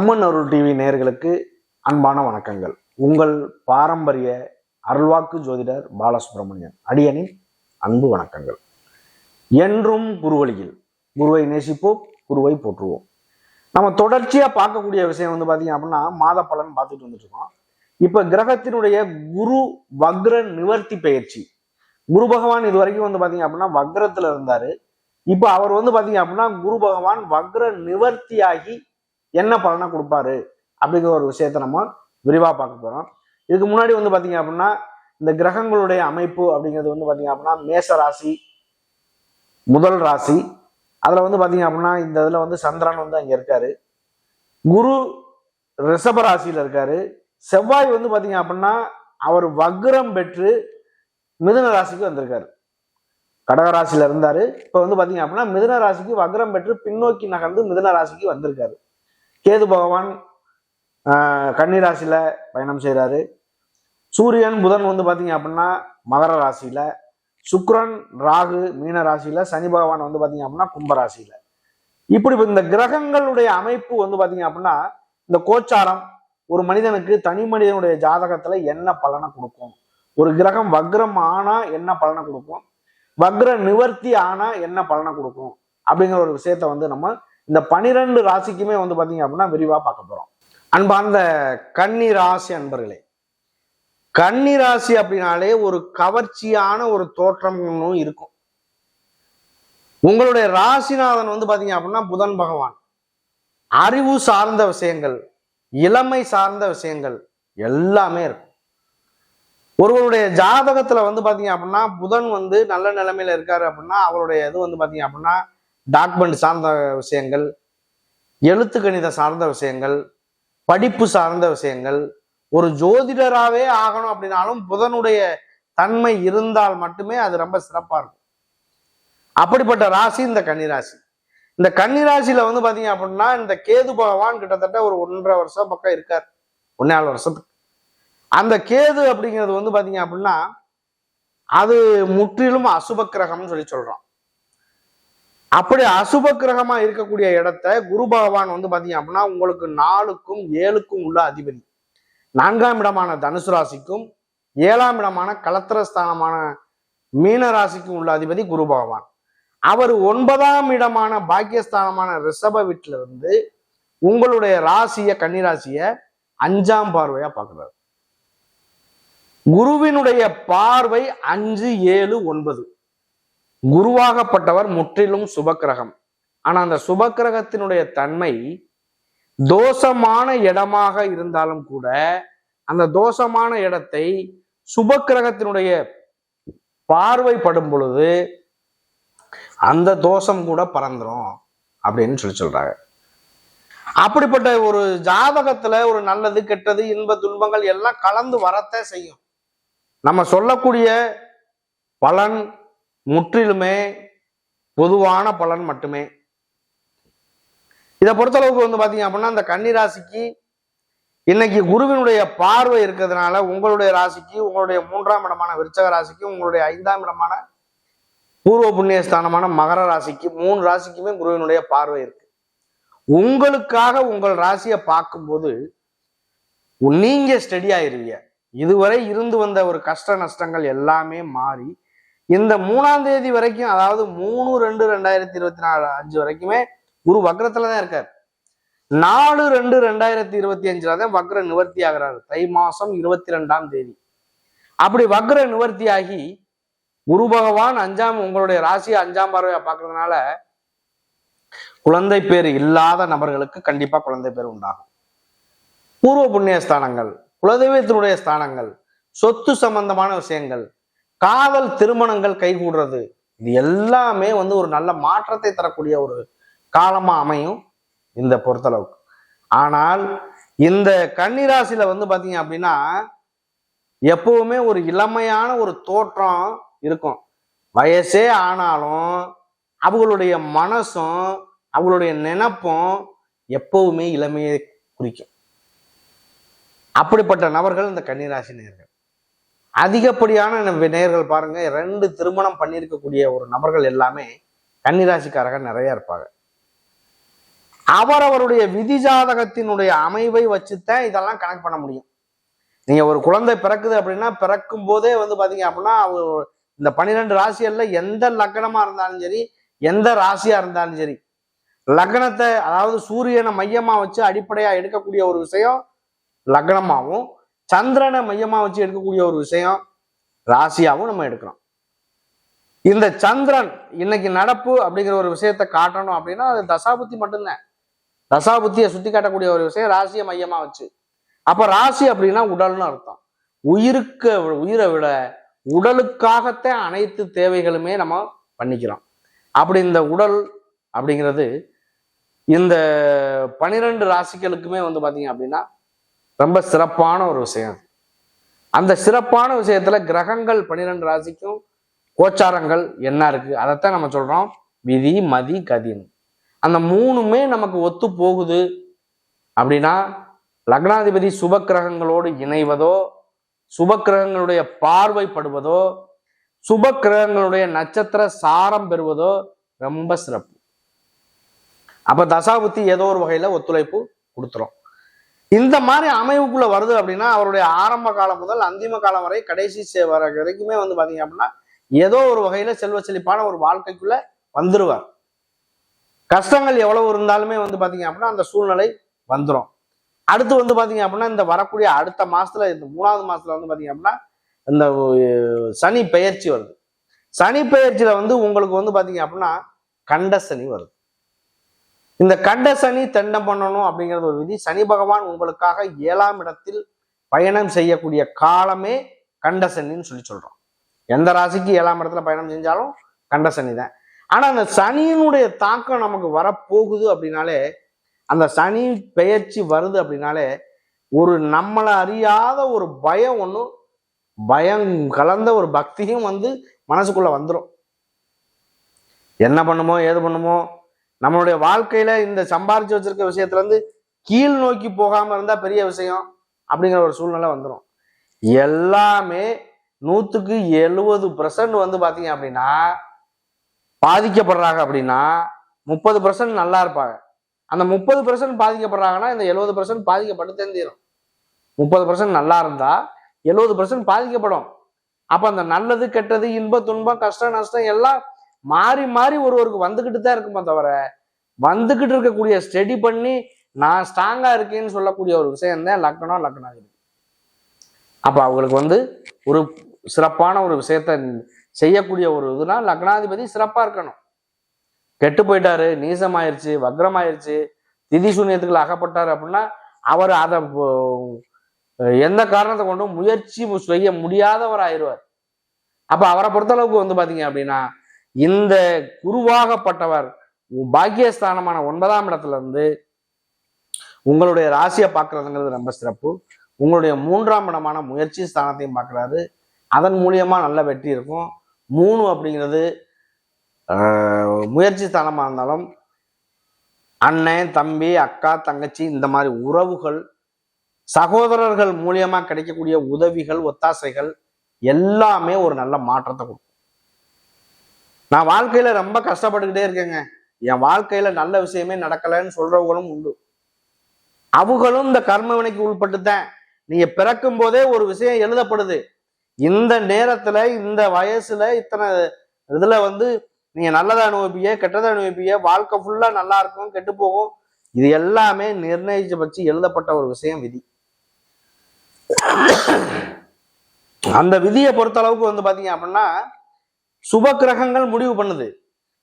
அம்மன் அருள் TV நேர்களுக்கு அன்பான வணக்கங்கள். உங்கள் பாரம்பரிய அருள்வாக்கு ஜோதிடர் பாலசுப்ரமணியன் அடியனின் அன்பு வணக்கங்கள். என்றும் குருவழியில் குருவை நேசிப்போம் குருவை போற்றுவோம். நம்ம தொடர்ச்சியா பார்க்கக்கூடிய விஷயம் வந்து பாத்தீங்க அப்படின்னா மாத பலன் பார்த்துட்டு வந்துட்டு இருக்கோம் இப்ப கிரகத்தினுடைய குரு வக்ர நிவர்த்தி பயிற்சி. குரு பகவான் இது வரைக்கும் வந்து பாத்தீங்க அப்படின்னா வக்ரத்துல இருந்தாரு. இப்ப அவர் வந்து பாத்தீங்க அப்படின்னா குரு பகவான் வக்ர நிவர்த்தியாகி என்ன பலனை கொடுப்பாரு அப்படிங்கிற ஒரு விஷயத்த நம்ம விரிவாக பார்க்க போகிறோம் இதுக்கு முன்னாடி வந்து பார்த்தீங்க அப்படின்னா இந்த கிரகங்களுடைய அமைப்பு அப்படிங்கிறது வந்து பார்த்தீங்க அப்படின்னா மேச ராசி முதல் ராசி. அதில் வந்து பார்த்தீங்க அப்படின்னா இந்த இதில் வந்து சந்திரன் வந்து அங்கே இருக்காரு. குரு ரிஷப ராசியில் இருக்காரு. செவ்வாய் வந்து பார்த்தீங்க அப்படின்னா அவர் வக்ரம் பெற்று மிதுன ராசிக்கு வந்திருக்காரு. கடகராசியில் இருந்தார். இப்போ வந்து பார்த்தீங்க அப்படின்னா மிதுன ராசிக்கு வக்ரம் பெற்று பின்னோக்கி நகர்ந்து மிதுன ராசிக்கு வந்திருக்காரு. கேது பகவான் கன்னி ராசியில் பயணம் செய்கிறாரு சூரியன் புதன் வந்து பார்த்தீங்க அப்படின்னா மகர ராசியில் சுக்ரன் ராகு மீன ராசியில் சனி பகவான் வந்து பார்த்தீங்க அப்படின்னா கும்பராசியில் இப்படி இந்த கிரகங்களுடைய அமைப்பு வந்து பார்த்தீங்க அப்படின்னா இந்த கோச்சாரம் ஒரு மனிதனுக்கு தனி மனிதனுடைய ஜாதகத்துல என்ன பலனை கொடுக்கும்? ஒரு கிரகம் வக்ரம் ஆனா என்ன பலனை கொடுக்கும்? வக்ர நிவர்த்தி ஆனா என்ன பலனை கொடுக்கும்? அப்படிங்கிற ஒரு விஷயத்த வந்து நம்ம இந்த பனிரெண்டு ராசிக்குமே வந்து பார்த்தீங்க அப்படின்னா விரிவாக பார்க்க போகிறோம் அன்பார்ந்த கன்னி ராசி அன்பர்களே கன்னி ராசி அப்படின்னாலே ஒரு கவர்ச்சியான ஒரு தோற்றம் இருக்கும். உங்களுடைய ராசிநாதன் வந்து பார்த்தீங்க அப்படின்னா புதன் பகவான். அறிவு சார்ந்த விஷயங்கள் இளமை சார்ந்த விஷயங்கள் எல்லாமே இருக்கும். ஒருவருடைய ஜாதகத்துல வந்து பாத்தீங்க அப்படின்னா புதன் வந்து நல்ல நிலைமையில இருக்காரு அப்படின்னா அவருடைய இது வந்து பாத்தீங்க அப்படின்னா டாக்குமெண்ட் சார்ந்த விஷயங்கள் எழுத்து கணித சார்ந்த விஷயங்கள் படிப்பு சார்ந்த விஷயங்கள் ஒரு ஜோதிடராகவே ஆகணும் அப்படின்னாலும் புதனுடைய தன்மை இருந்தால் மட்டுமே அது ரொம்ப சிறப்பாக இருக்கும். அப்படிப்பட்ட ராசி இந்த கன்னிராசி. இந்த கன்னிராசியில வந்து பாத்தீங்க அப்படின்னா இந்த கேது பகவான் கிட்டத்தட்ட ஒரு ஒன்றரை வருஷம் பக்கம் இருக்கார். ஒன்னேழு வருஷத்துக்கு அந்த கேது அப்படிங்கிறது வந்து பாத்தீங்க அப்படின்னா அது முற்றிலும் அசுப கிரகம்னு சொல்லி சொல்றோம். அப்படி அசுப கிரகமா இருக்கக்கூடிய இடத்த குரு பகவான் வந்து பாத்தீங்க அப்படின்னா உங்களுக்கு நாலுக்கும் ஏழுக்கும் உள்ள அதிபதி. நான்காம் இடமான தனுசு ராசிக்கும் ஏழாம் இடமான கலத்திரஸ்தானமான மீன ராசிக்கும் உள்ள அதிபதி குரு பகவான். அவர் ஒன்பதாம் இடமான பாக்கியஸ்தானமான ரிஷப வீட்டுல இருந்து உங்களுடைய ராசிய கன்னிராசிய அஞ்சாம் பார்வையா பார்க்கிறார். குருவினுடைய பார்வை அஞ்சு ஏழு ஒன்பது. குருவாகப்பட்டவர் முற்றிலும் சுபக்கிரகம். ஆனா அந்த சுபக்கிரகத்தினுடைய தன்மை தோஷமான இடமாக இருந்தாலும் கூட அந்த தோஷமான இடத்தை சுபக்கிரகத்தினுடைய பார்வைப்படும் பொழுது அந்த தோஷம் கூட பறந்துரும் அப்படின்னு சொல்லி சொல்றாங்க. அப்படிப்பட்ட ஒரு ஜாதகத்துல ஒரு நல்லது கெட்டது இன்ப துன்பங்கள் எல்லாம் கலந்து வரத்தே செய்யும். நம்ம சொல்லக்கூடிய பலன் முற்றிலுமே பொதுவான பலன் மட்டுமே. இதை பொறுத்தளவுக்கு வந்து பார்த்தீங்க அப்படின்னா அந்த கன்னி ராசிக்கு இன்னைக்கு குருவினுடைய பார்வை இருக்கிறதுனால உங்களுடைய ராசிக்கு உங்களுடைய மூன்றாம் இடமான விருச்சக ராசிக்கு உங்களுடைய ஐந்தாம் இடமான பூர்வ புண்ணியஸ்தானமான மகர ராசிக்கு மூணு ராசிக்குமே குருவினுடைய பார்வை இருக்கு. உங்களுக்காக உங்கள் ராசியை பார்க்கும்போது நீங்க ஸ்டடி ஆயிருவீங்க. இதுவரை இருந்து வந்த ஒரு கஷ்ட நஷ்டங்கள் எல்லாமே மாறி இந்த மூணாம் தேதி வரைக்கும் அதாவது மூணு ரெண்டு ரெண்டாயிரத்தி இருபத்தி நாலு அஞ்சு வரைக்குமே குரு வக்ரத்துல தான் இருக்கார். நாலு ரெண்டு ரெண்டாயிரத்தி இருபத்தி அஞ்சுல தான் வக்ர நிவர்த்தி ஆகிறாரு. தை மாசம் இருபத்தி ரெண்டாம் தேதி. அப்படி வக்ர நிவர்த்தி ஆகி குரு பகவான் அஞ்சாம் உங்களுடைய ராசி அஞ்சாம் பார்வையை பார்க்கறதுனால குழந்தை பேர் இல்லாத நபர்களுக்கு கண்டிப்பா குழந்தை பேர் உண்டாகும். பூர்வ புண்ணிய ஸ்தானங்கள் குலதெய்வத்தினுடைய ஸ்தானங்கள் சொத்து சம்பந்தமான விஷயங்கள் காதல் திருமணங்கள் கைகூடுறது. இது எல்லாமே வந்து ஒரு நல்ல மாற்றத்தை தரக்கூடிய ஒரு காலமா அமையும் இந்த பொறுத்தளவுக்கு. ஆனால் இந்த கன்னிராசியில வந்து பாத்தீங்க அப்படின்னா எப்பவுமே ஒரு இளமையான ஒரு தோற்றம் இருக்கும். வயசே ஆனாலும் அவங்களுடைய மனசும் அவங்களுடைய நினப்பும் எப்பவுமே இளமையை குறிக்கும். அப்படிப்பட்ட நபர்கள் இந்த கன்னிராசி நேர்கள். அதிகப்படியான நேர்கள் பாருங்க ரெண்டு திருமணம் பண்ணியிருக்கக்கூடிய ஒரு நபர்கள் எல்லாமே கன்னிராசிக்காரங்க நிறைய இருப்பாங்க. அவரவருடைய விதி ஜாதகத்தினுடைய அமைவை வச்சுத்தான் இதெல்லாம் கனெக்ட் பண்ண முடியும். நீங்க ஒரு குழந்தை பிறக்குது அப்படின்னா பிறக்கும் போதே வந்து பாத்தீங்க அப்படின்னா அவர் இந்த பன்னிரெண்டு ராசிகள்ல எந்த லக்னமா இருந்தாலும் சரி எந்த ராசியா இருந்தாலும் சரி லக்னத்தை அதாவது சூரியனை மையமா வச்சு அடிப்படையா எடுக்கக்கூடிய ஒரு விஷயம் லக்னமாகவும் சந்திரனை மையமா வச்சு எடுக்கக்கூடிய ஒரு விஷயம் ராசியாவும் நம்ம எடுக்கிறோம் இந்த சந்திரன் இன்னைக்கு நடப்பு அப்படிங்கிற ஒரு விஷயத்த காட்டணும் அப்படின்னா அது தசாபுத்தி மட்டும்தான். தசாபுத்தியை சுட்டி காட்டக்கூடிய ஒரு விஷயம் ராசியை மையமா வச்சு. அப்ப ராசி அப்படின்னா உடல்னு அர்த்தம். உயிருக்கு உயிரை விட உடலுக்காகத்தான் அனைத்து தேவைகளுமே நம்ம பண்ணிக்கிறோம். அப்படி இந்த உடல் அப்படிங்கிறது இந்த பனிரெண்டு ராசிகளுக்குமே வந்து பாத்தீங்க அப்படின்னா ரொம்ப சிறப்பான ஒரு விஷயம். அந்த சிறப்பான விஷயத்துல கிரகங்கள் பன்னிரெண்டு ராசிக்கும் கோச்சாரங்கள் என்ன இருக்கு? அதைத்தான் நம்ம சொல்றோம். விதி மதி கதின்னு அந்த மூணுமே நமக்கு ஒத்து போகுது அப்படின்னா லக்னாதிபதி சுப கிரகங்களோடு இணைவதோ சுப கிரகங்களுடைய பார்வைப்படுவதோ சுப கிரகங்களுடைய நட்சத்திர சாரம் பெறுவதோ ரொம்ப சிறப்பு. அப்ப தசாபுத்தி ஏதோ ஒரு வகையில ஒத்துழைப்பு கொடுத்துரும். இந்த மாதிரி அமைவுக்குள்ள வருது அப்படின்னா அவருடைய ஆரம்ப காலம் முதல் அந்திம காலம் வரை கடைசி வர வரைக்குமே வந்து பாத்தீங்க அப்படின்னா ஏதோ ஒரு வகையில செல்வ செழிப்பான ஒரு வாழ்க்கைக்குள்ள வந்துருவார். கஷ்டங்கள் எவ்வளவு இருந்தாலுமே வந்து பாத்தீங்க அப்படின்னா அந்த சூழ்நிலை வந்துடும் அடுத்து வந்து பாத்தீங்க அப்படின்னா இந்த வரக்கூடிய அடுத்த மாசத்துல இந்த மூணாவது மாசத்துல வந்து பாத்தீங்க அப்படின்னா இந்த சனி பெயர்ச்சி வருது. சனி பெயர்ச்சியில வந்து உங்களுக்கு வந்து பாத்தீங்க அப்படின்னா கண்ட சனி வருது. இந்த கண்ட சனி தெண்டம் பண்ணணும் அப்படிங்கிறது ஒரு விதி. சனி பகவான் உங்களுக்காக ஏழாம் இடத்தில் பயணம் செய்யக்கூடிய காலமே கண்ட சனின்னு சொல்லி சொல்றோம். எந்த ராசிக்கு ஏழாம் இடத்துல பயணம் செஞ்சாலும் கண்ட சனி தான். ஆனா அந்த சனியினுடைய தாக்கம் நமக்கு வரப்போகுது அப்படின்னாலே அந்த சனி பெயர்ச்சி வருது அப்படின்னாலே ஒரு நம்மளை அறியாத ஒரு பயம் ஒன்று பயம் கலந்த ஒரு பக்தியும் வந்து மனசுக்குள்ள வந்துடும் என்ன பண்ணுமோ ஏது பண்ணுமோ நம்மளுடைய வாழ்க்கையில இந்த சம்பாரிச்சு வச்சிருக்க விஷயத்துல இருந்து கீழ் நோக்கி போகாம இருந்தா பெரிய விஷயம் அப்படிங்கிற ஒரு சூழ்நிலை வந்துடும் எல்லாமே நூத்துக்கு எழுபது பர்சன்ட் வந்து பாத்தீங்க அப்படின்னா பாதிக்கப்படுறாங்க அப்படின்னா முப்பது பர்சன்ட் நல்லா இருப்பாங்க. அந்த முப்பது பர்சன்ட் பாதிக்கப்படுறாங்கன்னா இந்த எழுபது பர்சன்ட் பாதிக்கப்பட்டு தெரிஞ்சிடும் முப்பது பர்சன்ட் நல்லா இருந்தா எழுபது பர்சன்ட் பாதிக்கப்படும். அப்ப அந்த நல்லது கெட்டது இன்ப துன்பம் கஷ்டம் நஷ்டம் எல்லாம் மாறி மாறி ஒருவருக்கு வந்துக்கிட்டு தான் இருக்குமே தவிர வந்துக்கிட்டு இருக்கக்கூடிய ஸ்டடி பண்ணி நான் ஸ்ட்ராங்காக இருக்கேன்னு சொல்லக்கூடிய ஒரு விஷயம் தான் லக்னம் லக்கணாதிபதி அப்போ அவங்களுக்கு வந்து ஒரு சிறப்பான ஒரு விஷயத்த செய்யக்கூடிய ஒரு இதுனா லக்னாதிபதி சிறப்பாக இருக்கணும். கெட்டு போயிட்டாரு நீசமாயிருச்சு வக்ரமாயிருச்சு திதி சூன்யத்துக்குள்ள அகப்பட்டார் அப்படின்னா அவர் அதை எந்த காரணத்தை கொண்டும் முயற்சி செய்ய முடியாதவர் ஆயிடுவார் அப்போ அவரை பொறுத்தளவுக்கு வந்து பார்த்தீங்க அப்படின்னா இந்த குருவாகப்பட்டவர் பாக்கியஸ்தானமான ஒன்பதாம் இடத்துல இருந்து உங்களுடைய ராசியை பார்க்கறதுங்கிறது ரொம்ப சிறப்பு. உங்களுடைய மூன்றாம் இடமான முயற்சி ஸ்தானத்தையும் பார்க்குறாரு. அதன் மூலியமா நல்ல வெற்றி இருக்கும். மூணு அப்படிங்கிறது முயற்சி ஸ்தானமாக இருந்தாலும் அண்ணன் தம்பி அக்கா தங்கச்சி இந்த மாதிரி உறவுகள் சகோதரர்கள் மூலியமா கிடைக்கக்கூடிய உதவிகள் ஒத்தாசைகள் எல்லாமே ஒரு நல்ல மாற்றத்தை கொடுக்கும் நான் வாழ்க்கையில ரொம்ப கஷ்டப்பட்டுக்கிட்டே இருக்கேங்க. என் வாழ்க்கையில நல்ல விஷயமே நடக்கலைன்னு சொல்றவங்களும் உண்டு. அவங்களும் இந்த கர்மவினைக்கு உள்பட்டு தான் நீங்க பிறக்கும் போதே ஒரு விஷயம் எழுதப்படுது. இந்த நேரத்துல இந்த வயசுல இத்தனை இதுல வந்து நீங்க நல்லதை அனுபவிப்பீங்க கெட்டதை அனுபவிப்பீங்க வாழ்க்கை ஃபுல்லா நல்லா இருக்கும் கெட்டு போகும். இது எல்லாமே நிர்ணயிச்சு பட்சி எழுதப்பட்ட ஒரு விஷயம் விதி. அந்த விதியை பொறுத்த அளவுக்கு வந்து பாத்தீங்க அப்படின்னா சுப கிரகங்கள் முடிவு பண்ணுது.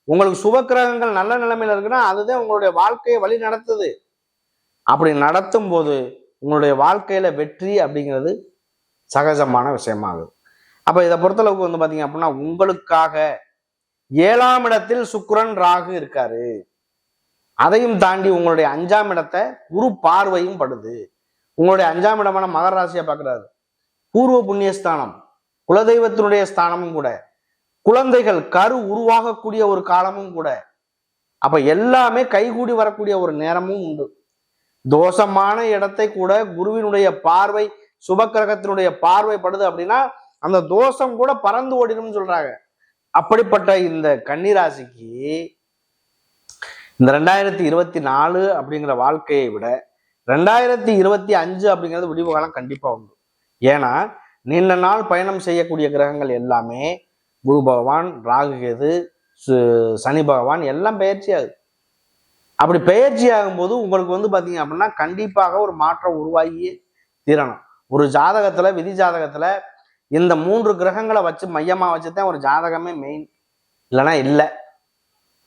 உங்களுக்கு சுப கிரகங்கள் நல்ல நிலைமையில இருக்குன்னா அதுதான் உங்களுடைய வாழ்க்கையை வழி நடத்துது. அப்படி நடத்தும் போது உங்களுடைய வாழ்க்கையில வெற்றி அப்படிங்கிறது சகஜமான விஷயமாகுது. அப்போ இதை பொறுத்தளவுக்கு வந்து பார்த்தீங்க அப்படின்னா உங்களுக்காக ஏழாம் இடத்தில் சுக்கரன் ராகு இருக்காரு. அதையும் தாண்டி உங்களுடைய அஞ்சாம் இடத்தை குரு பார்வையும் படுது. உங்களுடைய அஞ்சாம் இடமான மகர ராசியை பார்க்குறாரு. பூர்வ புண்ணிய ஸ்தானம் குலதெய்வத்தினுடைய ஸ்தானமும் கூட. குழந்தைகள் கரு உருவாகக்கூடிய ஒரு காலமும் கூட. அப்ப எல்லாமே கைகூடி வரக்கூடிய ஒரு நேரமும் உண்டு. தோஷமான இடத்தை கூட குருவினுடைய பார்வை சுபக்கிரகத்தினுடைய பார்வை படுது அப்படின்னா அந்த தோஷம் கூட பறந்து ஓடிடும் சொல்றாங்க. அப்படிப்பட்ட இந்த கன்னிராசிக்கு இந்த ரெண்டாயிரத்தி இருபத்தி நாலு அப்படிங்கிற வாழ்க்கையை விட ரெண்டாயிரத்தி இருபத்தி அஞ்சு அப்படிங்கிறது விடிவு காலம் கண்டிப்பா உண்டு. ஏன்னா நீண்ட நாள் பயணம் செய்யக்கூடிய கிரகங்கள் எல்லாமே குரு பகவான் ராகு கேது சு- சனி பகவான் எல்லாம் பயிற்சி ஆகுது. அப்படி பயிற்சி ஆகும்போது உங்களுக்கு வந்து பார்த்தீங்க அப்படின்னா கண்டிப்பாக ஒரு மாற்றம் உருவாகியே தீரணும். ஒரு ஜாதகத்தில் விதி ஜாதகத்தில் இந்த மூன்று கிரகங்களை வச்சு மையமாக வச்சு தான் ஒரு ஜாதகமே மெயின் இல்லைன்னா இல்லை.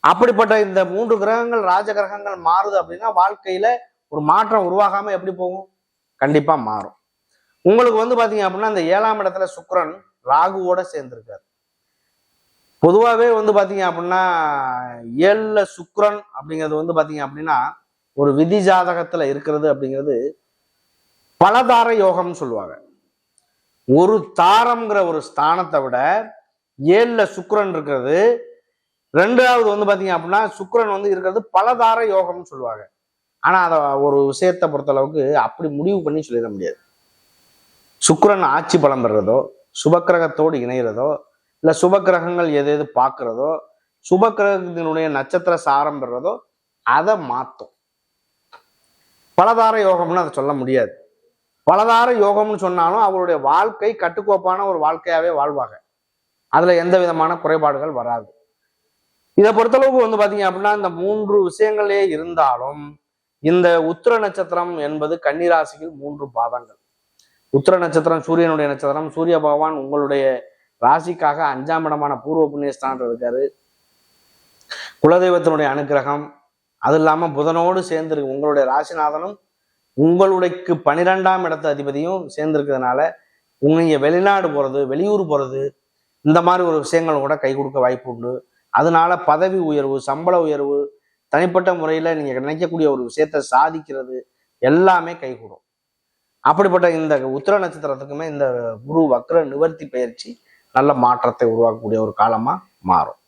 அப்படிப்பட்ட இந்த மூன்று கிரகங்கள் ராஜ கிரகங்கள் மாறுது அப்படின்னா வாழ்க்கையில் ஒரு மாற்றம் உருவாகாமல் எப்படி போகும்? கண்டிப்பாக மாறும். உங்களுக்கு வந்து பார்த்தீங்க அப்படின்னா இந்த ஏழாம் இடத்துல சுக்ரன் ராகுவோட சேர்ந்திருக்காரு. பொதுவாகவே வந்து பார்த்தீங்க அப்படின்னா ஏழில் சுக்ரன் அப்படிங்கிறது வந்து பார்த்தீங்க அப்படின்னா ஒரு விதி ஜாதகத்தில் இருக்கிறது அப்படிங்கிறது பலதார யோகம்னு சொல்லுவாங்க. ஒரு தாரம்ங்கிற ஒரு ஸ்தானத்தை விட ஏழில் சுக்ரன் இருக்கிறது ரெண்டாவது வந்து பார்த்தீங்க அப்படின்னா சுக்ரன் வந்து இருக்கிறது பலதார யோகம்னு சொல்லுவாங்க. ஆனால் அதை ஒரு விஷயத்தை பொறுத்தளவுக்கு அப்படி முடிவு பண்ணி சொல்லிட முடியாது. சுக்ரன் ஆட்சி பலம் பெறுறதோ சுபக்கிரகத்தோடு இணைகிறதோ இல்லை சுப கிரகங்கள் எது எது பார்க்கிறதோ சுபக்கிரகத்தினுடைய நட்சத்திர சாரம் பெறதோ அதை மாற்றும் பலதார யோகம்னு அதை சொல்ல முடியாது. பலதார யோகம்னு சொன்னாலும் அவருடைய வாழ்க்கை கட்டுக்கோப்பான ஒரு வாழ்க்கையாகவே வாழ்வாங்க. அதில் எந்த விதமான குறைபாடுகள் வராது. இதை பொறுத்தளவுக்கு வந்து பார்த்தீங்க அப்படின்னா இந்த மூன்று விஷயங்களே இருந்தாலும் இந்த உத்திர நட்சத்திரம் என்பது கன்னிராசியில் மூன்று பாதங்கள். உத்திர நட்சத்திரம் சூரியனுடைய நட்சத்திரம் சூரிய பகவான் உங்களுடைய ராசிக்காக அஞ்சாம் இடமான பூர்வ புண்ணியஸ்தானத்தில் இருக்காரு. குலதெய்வத்தினுடைய அனுக்கிரகம் அது இல்லாமல் புதனோடு சேர்ந்துருக்கு உங்களுடைய ராசிநாதனும் உங்களுடைய பனிரெண்டாம் இடத்து அதிபதியும் சேர்ந்துருக்கிறதுனால நீங்கள் வெளிநாடு போகிறது வெளியூர் போகிறது இந்த மாதிரி ஒரு விஷயங்கள் கூட கை கொடுக்க வாய்ப்பு உண்டு. அதனால பதவி உயர்வு சம்பள உயர்வு தனிப்பட்ட முறையில் நீங்கள் நினைக்கக்கூடிய ஒரு விஷயத்த சாதிக்கிறது எல்லாமே கைகூடும் அப்படிப்பட்ட இந்த உத்திர நட்சத்திரத்துக்குமே இந்த குரு வக்ர நிவர்த்தி பயிற்சி நல்ல மாற்றத்தை உருவாக்கக்கூடிய ஒரு காலமாக மாறும்.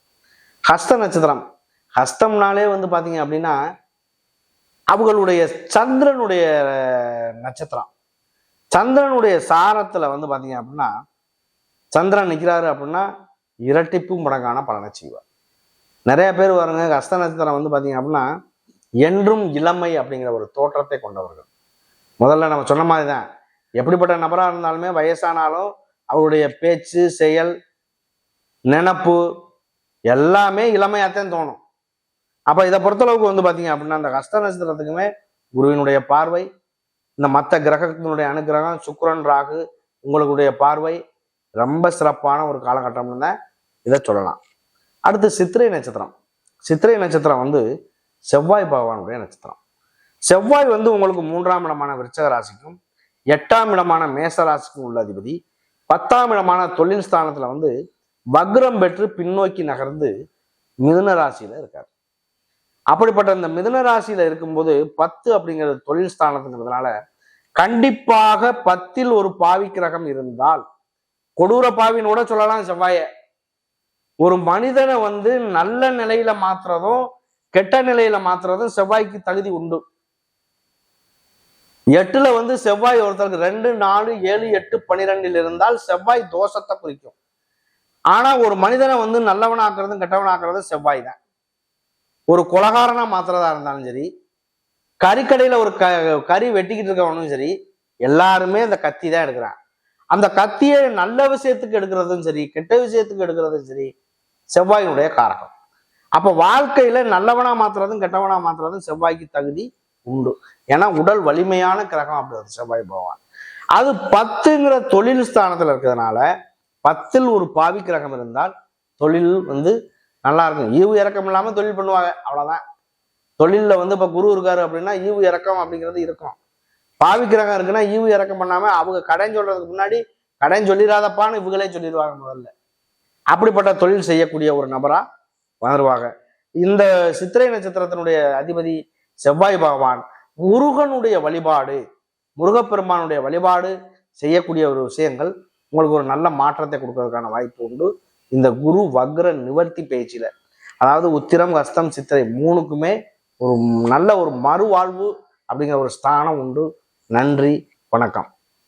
ஹஸ்த நட்சத்திரம். ஹஸ்தம்னாலே வந்து பார்த்தீங்க அப்படின்னா அவங்களுடைய சந்திரனுடைய நட்சத்திரம். சந்திரனுடைய சாரத்தில் வந்து பார்த்தீங்க அப்படின்னா சந்திரன் நிற்கிறாரு அப்படின்னா இரட்டிப்பு மடங்கான பலனை செய்வார். நிறைய பேர் வருங்க ஹஸ்த நட்சத்திரம் வந்து பார்த்தீங்க அப்படின்னா என்றும் இளமை அப்படிங்கிற ஒரு தோற்றத்தை கொண்டவர்கள். முதல்ல நம்ம சொன்ன மாதிரி தான் எப்படிப்பட்ட நபராக இருந்தாலுமே வயசானாலும் அவருடைய பேச்சு செயல் நினப்பு எல்லாமே இளமையாத்தான் தோணும். அப்ப இதை பொறுத்தளவுக்கு வந்து பாத்தீங்க அப்படின்னா அந்த ஹஸ்த நட்சத்திரத்துக்குமே குருவினுடைய பார்வை இந்த மற்ற கிரகத்தினுடைய அனுகிரகம் சுக்கிரன் ராகு உங்களுடைய பார்வை ரொம்ப சிறப்பான ஒரு காலகட்டம்னு தான் இதை சொல்லலாம். அடுத்து சித்திரை நட்சத்திரம். சித்திரை நட்சத்திரம் வந்து செவ்வாய் பகவானுடைய நட்சத்திரம். செவ்வாய் வந்து உங்களுக்கு மூன்றாம் இடமான விருச்சக ராசிக்கும் எட்டாம் இடமான மேச ராசிக்கும் உள்ள அதிபதி பத்தாம் இடமான தொழில் ஸ்தானத்துல வந்து வக்ரம் பெற்று பின்னோக்கி நகர்ந்து மிதுன ராசியில இருக்கார். அப்படிப்பட்ட இந்த மிதுன ராசியில இருக்கும்போது பத்து அப்படிங்கிறது தொழில் ஸ்தானத்துங்கிறதுனால கண்டிப்பாக பத்தில் ஒரு பாவி கிரகம் இருந்தால் கொடூர பாவின்னு கூட சொல்லலாம் செவ்வாய. ஒரு மனிதனை வந்து நல்ல நிலையில மாத்துறதும் கெட்ட நிலையில மாத்துறதும் செவ்வாய்க்கு தகுதி உண்டு. எட்டுல வந்து செவ்வாய் ஒருத்தருக்கு ரெண்டு நாலு ஏழு எட்டு பன்னிரெண்டில் இருந்தால் செவ்வாய் தோஷத்தை குறிக்கும். ஆனா ஒரு மனிதனை வந்து நல்லவனாக்குறதும் கெட்டவனாக்குறதும் செவ்வாய் தான் ஒரு குலகாரனா மாத்திரதா இருந்தாலும் சரி கறிக்கடையில ஒரு க கறி வெட்டிக்கிட்டு இருக்கவனும் சரி எல்லாருமே அந்த கத்தி தான் எடுக்கிறான். அந்த கத்தியை நல்ல விஷயத்துக்கு எடுக்கிறதும் சரி கெட்ட விஷயத்துக்கு எடுக்கிறதும் சரி செவ்வாயினுடைய காரகம். அப்ப வாழ்க்கையில நல்லவனா மாத்துறதும் கெட்டவனா மாத்துறதும் செவ்வாய்க்கு தகுதி உண்டு. ஏன்னா உடல் வலிமையான கிரகம் அப்படி செவ்வாய் பகவான். அது பத்துங்கிற தொழில் ஸ்தானத்தில் இருக்கிறதுனால பத்தில் ஒரு பாவி கிரகம் இருந்தால் தொழில் வந்து நல்லா இருக்கும். ஈவு இறக்கம் இல்லாமல் தொழில் பண்ணுவாங்க. அவ்வளோதான் தொழிலில் வந்து இப்போ குரு இருக்காரு அப்படின்னா ஈவு இறக்கம் அப்படிங்கிறது இருக்கும். பாவி கிரகம் இருக்குன்னா ஈவு இறக்கம் பண்ணாமல் அவங்க கடன் சொல்றதுக்கு முன்னாடி கடன் சொல்லிடாதப்பான்னு இவங்களே சொல்லிடுவாங்க முதல்ல. அப்படிப்பட்ட தொழில் செய்யக்கூடிய ஒரு நபராக வளருவாங்க இந்த சித்திரை நட்சத்திரத்தினுடைய அதிபதி செவ்வாய் பகவான் முருகனுடைய வழிபாடு முருகப்பெருமானுடைய வழிபாடு செய்யக்கூடிய ஒரு விஷயங்கள் உங்களுக்கு ஒரு நல்ல மாற்றத்தை கொடுக்கறதுக்கான வாய்ப்பு உண்டு. இந்த குரு வக்ர நிவர்த்தி பேச்சில் அதாவது உத்திரம் கஷ்டம் சித்திரை மூணுக்குமே ஒரு நல்ல ஒரு மறுவாழ்வு அப்படிங்கிற ஒரு ஸ்தானம் உண்டு. நன்றி வணக்கம்.